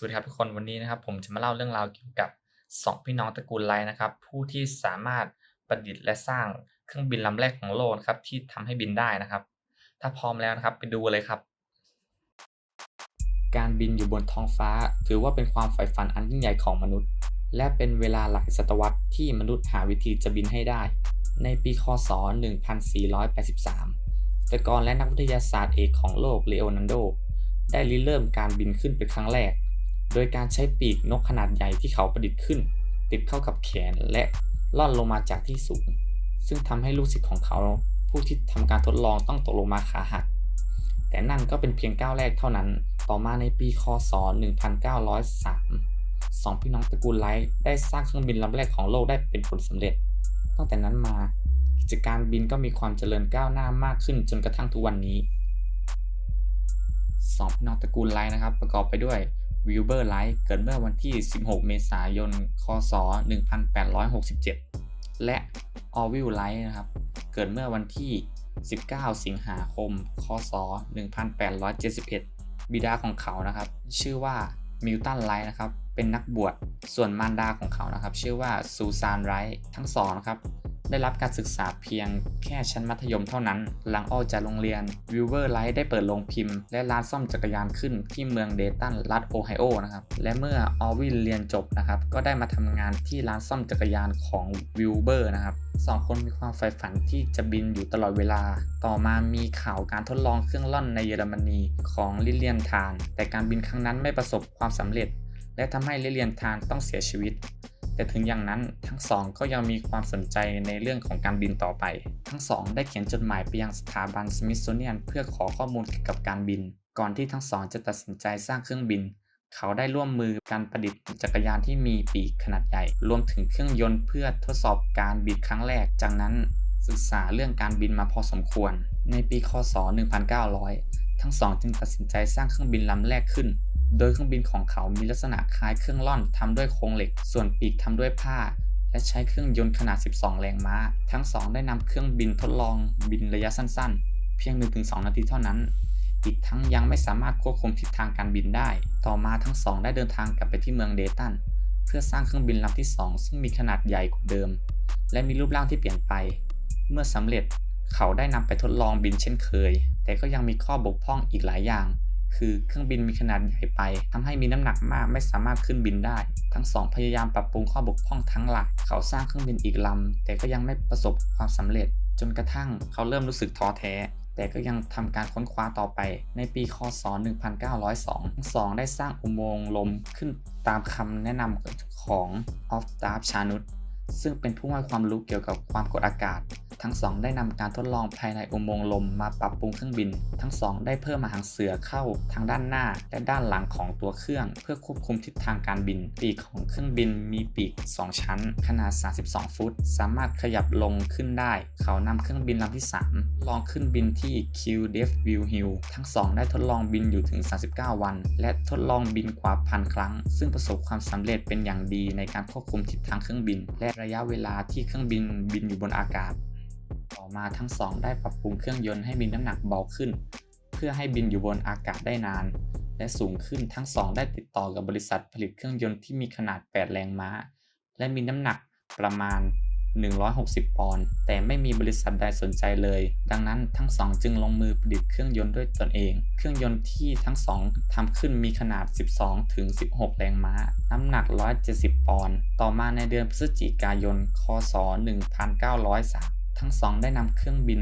สวัสดีครับทุกคนวันนี้นะครับ ผมจะมาเล่าเรื่องราวเกี่ยวกับ2พี่น้องตระกูลไลนะครับ ผู้ที่สามารถประดิษฐ์และสร้างเครื่องบินลำแรกของโลกครับที่ทำให้บินได้นะครับ ถ้าพร้อมแล้วนะครับไปดูเลยครับ การบินอยู่บนท้องฟ้า ถือว่าเป็นความใฝ่ฝันอันยิ่งใหญ่ของมนุษย์ และเป็นเวลาหลายศตวรรษที่มนุษย์หาวิธีจะบินให้ได้ ในปีคศ 1483ตกรและนักวิทยาศาสตร์เอกของโลกเลโอนาร์โดได้ริเริ่มการบินขึ้นเป็นครั้งแรก โดยการใช้ปีกนกขนาดใหญ่ที่เขาประดิษฐ์ขึ้น ติดเข้ากับแขนและล่อนลงมาจากที่สูง ซึ่งทำให้ลูกศิษย์ของเขาผู้ที่ทำการทดลองต้องตกลงมาขาหัก แต่นั่นก็เป็นเพียงก้าวแรกเท่านั้น ต่อมาในปีคศ 1903 สองพี่น้องตระกูลไลท์ได้สร้างเครื่องบินลำแรกของโลกได้เป็นผลสำเร็จ ตั้งแต่นั้นมากิจการบินก็มีความเจริญก้าวหน้ามากขึ้นจนกระทั่งทุกวันนี้สองพี่น้องตระกูลไลท์นะครับ ประกอบไปด้วย วิลเบอร์ไลท์เกิดเมื่อวันที่ 16 เมษายน คศ 1867 และออวิลไลท์นะครับ เกิดเมื่อวันที่ 19 สิงหาคม คศ 1871 บิดาของเขานะครับ ชื่อว่ามิลตันไลท์นะครับ เป็นนักบวช ส่วนมารดาของเขานะครับ ชื่อว่าซูซานไรท์ทั้งสองนะครับ ได้รับการศึกษาเพียงแค่ชั้นมัธยมเท่านั้น หลังออกจากโรงเรียนวิลเวอร์ไลท์ได้เปิดโรงพิมพ์ และร้านซ่อมจักรยานขึ้นที่เมืองเดตันรัฐโอไฮโอนะครับ และเมื่อออวิลเรียนจบนะครับ ก็ได้มาทำงานที่ร้านซ่อมจักรยานของวิลเบอร์นะครับสองคนมีความใฝ่ฝันที่จะบินอยู่ตลอดเวลา ต่อมามีข่าวการทดลองเครื่องล่อนในเยอรมนีของลิเลียนทาน แต่การบินครั้งนั้นไม่ประสบความสำเร็จ และทำให้ลิเลียนทานต้องเสียชีวิต แต่ถึงอย่างนั้นทั้งสองก็ยังมีความสนใจในเรื่องของการบินต่อไป ทั้งสองได้เขียนจดหมายไปยังสถาบันสมิธโซเนียนเพื่อขอข้อมูลเกี่ยวกับการบิน ก่อนที่ทั้งสองจะตัดสินใจสร้างเครื่องบิน เขาได้ร่วมมือการประดิษฐ์จักรยานที่มีปีกขนาดใหญ่ รวมถึงเครื่องยนต์เพื่อทดสอบการบินครั้งแรก จากนั้นศึกษาเรื่องการบินมาพอสมควร ในปี คศ 1900 ทั้งสองจึงตัดสินใจสร้างเครื่องบินลำแรกขึ้น โดยเครื่องบินของเขามีลักษณะคล้ายเครื่องล่อนทำด้วยโครงเหล็ก ส่วนปีกทำด้วยผ้า และใช้เครื่องยนต์ขนาด 12 แรงม้า ทั้งสองได้นำเครื่องบินทดลองบินระยะสั้นๆ เพียง 1-2 นาทีเท่านั้น อีกทั้งยังไม่สามารถควบคุมทิศทางการบินได้ ต่อมาทั้งสองได้เดินทางกลับไปที่เมืองเดตันเพื่อสร้างเครื่องบินลำที่ 2 ซึ่งมีขนาดใหญ่กว่าเดิม และมีรูปร่างที่เปลี่ยนไป เมื่อสำเร็จเขาได้นำไปทดลองบินเช่นเคย แต่ก็ยังมีข้อบกพร่องอีกหลายอย่าง คือเครื่องบินมีขนาดใหญ่ไปทำให้มีน้ำหนักมากไม่สามารถขึ้นบินได้ ทั้งสองพยายามปรับปรุงข้อบกพร่องทั้งหลัก เขาสร้างเครื่องบินอีกลำแต่ก็ยังไม่ประสบความสำเร็จ จนกระทั่งเขาเริ่มรู้สึกท้อแท้ แต่ก็ยังทำการค้นคว้าต่อไป ในปีคศ 1902 ทั้งสองได้สร้างอุโมงค์ลมขึ้นตามคำแนะนำของออฟดาร์ฟชานุต ซึ่งเป็นผู้ให้ความรู้เกี่ยวกับความกดอากาศ ทั้งสองได้นำการทดลองภายในอุโมงค์ลมมาปรับปรุงเครื่องบิน ทั้งสองได้เพิ่มมาหางเสือเข้าทางด้านหน้าและด้านหลังของตัวเครื่อง เพื่อควบคุมทิศทางการบิน ปีกของเครื่องบินมีปีก 2 ชั้น ขนาด 32 ฟุต สามารถขยับลงขึ้นได้ เขานำเครื่องบินลำที่ 3 ลองขึ้นบินที่ Q d e f v i e w Hill ทั้งสองได้ทดลองบินอยู่ถึง 39 วัน และทดลองบินกว่าพันครั้ง ซึ่งประสบความสำเร็จเป็นอย่างดีในการควบคุมทิศทางเครื่องบินและระยะเวลาที่เครื่องบินบินอยู่บนอากาศ ต่อมาทั้งสองได้ปรับปรุงเครื่องยนต์ให้มีน้ำหนักเบาขึ้น เพื่อให้บินอยู่บนอากาศได้นาน และสูงขึ้นทั้งสองได้ติดต่อกับบริษัทผลิตเครื่องยนต์ที่มีขนาด 8 แรงม้า และมีน้ำหนักประมาณ 160 ปอนด์ แต่ไม่มีบริษัทใดสนใจเลย ดังนั้นทั้งสองจึงลงมือผลิตเครื่องยนต์ด้วยตนเอง เครื่องยนต์ที่ทั้งสองทำขึ้นมีขนาด 12 ถึง 16 แรงม้า น้ำหนัก 170 ปอนด์ ต่อมาในเดือนพฤศจิกายน คศ 1903 ทั้งสองได้นำเครื่องบิน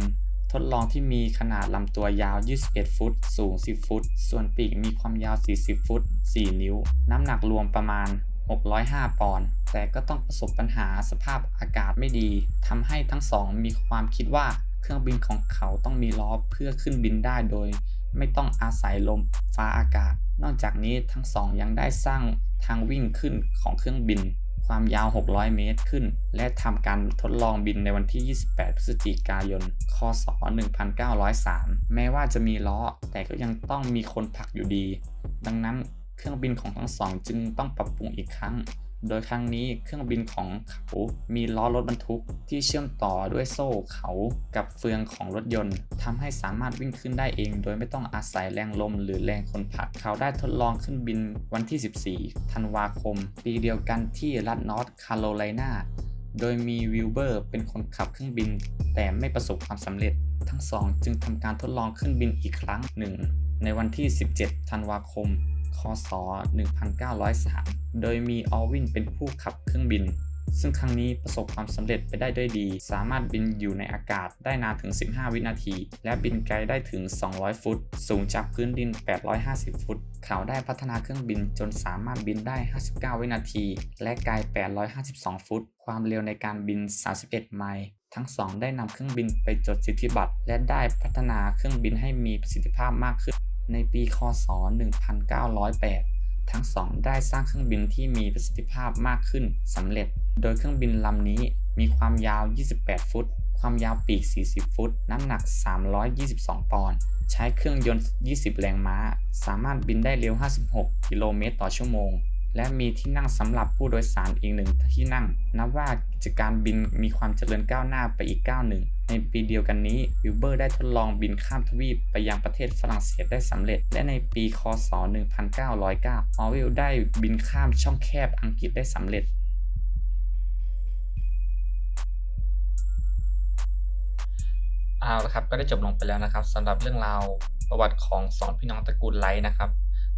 ทดลองที่มีขนาดลำตัวยาว 21 ฟุต สูง 10 ฟุต ส่วนปีกมีความยาว 40 ฟุต 4 นิ้ว น้ำหนักรวมประมาณ 605 ปอนด์แต่ก็ต้องประสบปัญหาสภาพอากาศไม่ดีทำให้ทั้งสองมีความคิดว่าเครื่องบินของเขาต้องมีล้อเพื่อขึ้นบินได้โดย ไม่ต้องอาศัยลมฟ้าอากาศ นอกจากนี้ทั้งสองยังได้สร้างทางวิ่งขึ้นของเครื่องบิน ความยาว 600 เมตรขึ้น และทำการทดลองบินในวันที่ 28 พฤศจิกายน คศ 1903 แม้ว่าจะมีล้อ แต่ก็ยังต้องมีคนผลักอยู่ดี ดังนั้น เครื่องบินของทั้งสองจึงต้องปรับปรุงอีกครั้ง โดยครั้งนี้เครื่องบินของเขามีล้อรถบรรทุกที่เชื่อมต่อด้วยโซ่เขากับเฟืองของรถยนต์ทำให้สามารถวิ่งขึ้นได้เอง โดยไม่ต้องอาศัยแรงลมหรือแรงคนผลักเขาได้ทดลองขึ้นบินวันที่ 14 ธันวาคม ปีเดียวกันที่รัฐนอร์ทแคโรไลนาโดยมีวิลเบอร์เป็นคนขับเครื่องบิน แต่ไม่ประสบความสำเร็จ ทั้งสองจึงทำการทดลองขึ้นบินอีกครั้งหนึ่งในวันที่ 17 ธันวาคม คศ 1903 โดยมีออลวินเป็นผู้ขับเครื่องบิน ซึ่งครั้งนี้ประสบความสำเร็จไปได้ด้วยดี สามารถบินอยู่ในอากาศได้นานถึง 15 วินาที และบินไกลได้ถึง 200 ฟุต สูงจากพื้นดิน 850 ฟุต เขาได้พัฒนาเครื่องบินจนสามารถบินได้ 59 วินาที และไกล 852 ฟุต ความเร็วในการบิน 31 ไมล์ทั้งสองได้นำเครื่องบินไปจดสิทธิบัตร และได้พัฒนาเครื่องบินให้มีประสิทธิภาพมากขึ้น ในปีคศ 1908 ทั้งสองได้สร้างเครื่องบินที่มีประสิทธิภาพมากขึ้นสำเร็จ โดยเครื่องบินลำนี้มีความยาว 28 ฟุต ความยาวปีก 40 ฟุต น้ำหนัก 322 ปอนด์ ใช้เครื่องยนต์ 20 แรงม้า สามารถบินได้เร็ว 56 กิโลเมตรต่อชั่วโมง และมีที่นั่งสำหรับผู้โดยสารอีกหนึ่งที่นั่ง นับว่ากิจการบินมีความเจริญก้าวหน้าไปอีกก้าวหนึ่ง ในปีเดียวกันนี้วิลเบอร์ได้ทดลองบินข้ามทวีปไปยังประเทศฝรั่งเศสได้สำเร็จ และในปีคศ 1909ออวิลได้บินข้ามช่องแคบอังกฤษได้สำเร็จเอาละครับก็ได้จบลงไปแล้วนะครับสำหรับเรื่องราวประวัติของสองพี่น้องตระกูลไลท์นะครับ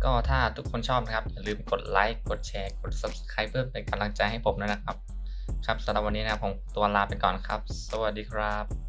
ก็ถ้าทุกคนชอบนะครับอย่าลืมกดไลค์กดแชร์กด Subscribe เพื่อเป็นกำลังใจให้ผมด้วยนะครับ ครับสำหรับวันนี้นะครับผมตัวลาไปก่อนครับ สวัสดีครับ